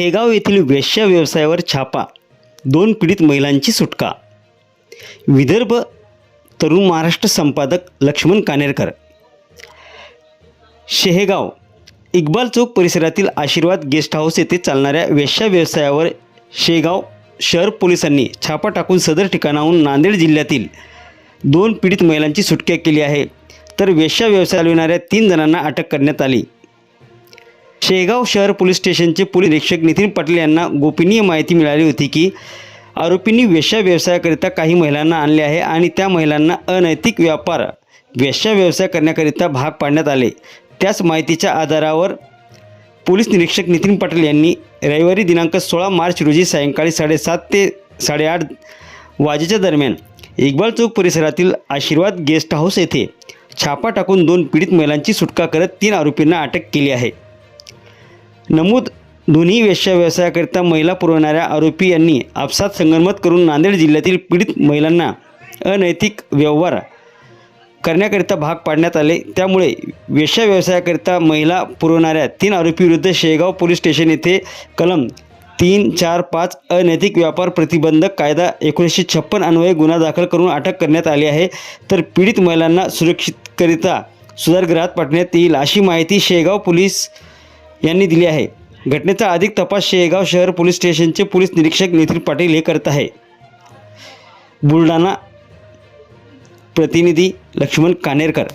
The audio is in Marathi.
हेगाव येथील वेश्या व्यवसायावर छापा दोन पीडित महिलांची सुटका. विदर्भ तरुण महाराष्ट्र संपादक लक्ष्मण कानेरकर. शेहेगाव इक्बाल चौक परिसरातील आशीर्वाद गेस्ट हाऊस येथे चालणाऱ्या वेश्या व्यवसायावर शेगाव शहर पोलिसांनी छापा टाकून सदर ठिकाणाहून नांदेड जिल्ह्यातील दोन पीडित महिलांची सुटका केली आहे. तर वेश्या व्यवसाय चालविणाऱ्या तीन जणांना अटक करण्यात आली. शेगाव शहर पोलीस स्टेशनचे पोलीस निरीक्षक नितीन पाटील यांना गोपनीय माहिती मिळाली होती की आरोपींनी वेश्या व्यवसायाकरिता काही महिलांना आणले आहे आणि त्या महिलांना अनैतिक व्यापार वेश्या व्यवसाय करण्याकरिता भाग पाडण्यात आले. त्याच माहितीच्या आधारावर पोलीस निरीक्षक नितीन पाटील यांनी रविवारी दिनांक सोळा मार्च रोजी सायंकाळी साडेसात ते साडेआठ वाजेच्या दरम्यान इक्बाल चौक परिसरातील आशीर्वाद गेस्ट हाऊस येथे छापा टाकून दोन पीडित महिलांची सुटका करत तीन आरोपींना अटक केली आहे. नमूद दोन्ही वेश्या व्यवसायाकरिता महिला पुरवणाऱ्या आरोपी यांनी आपसात संगनमत करून नांदेड जिल्ह्यातील पीडित महिलांना अनैतिक व्यवहार करण्याकरिता भाग पाडण्यात आले. त्यामुळे वेश्या व्यवसायाकरिता महिला पुरवणाऱ्या तीन आरोपीविरुद्ध शेगाव पोलीस स्टेशन येथे कलम तीन चार पाच अनैतिक व्यापार प्रतिबंधक कायदा एकोणीसशे छप्पन अन्वये गुन्हा दाखल करून अटक करण्यात आली आहे. तर पीडित महिलांना सुरक्षितकरिता सुधारगृहात पाठवण्यात येईल अशी माहिती शेगाव पोलीस यांनी दिली आहे. घटनेचा अधिक तपास शेगाव शहर पोलीस स्टेशनचे पोलीस निरीक्षक नितीन पाटील हे करत आहे. बुलढाणा प्रतिनिधी लक्ष्मण कानेरकर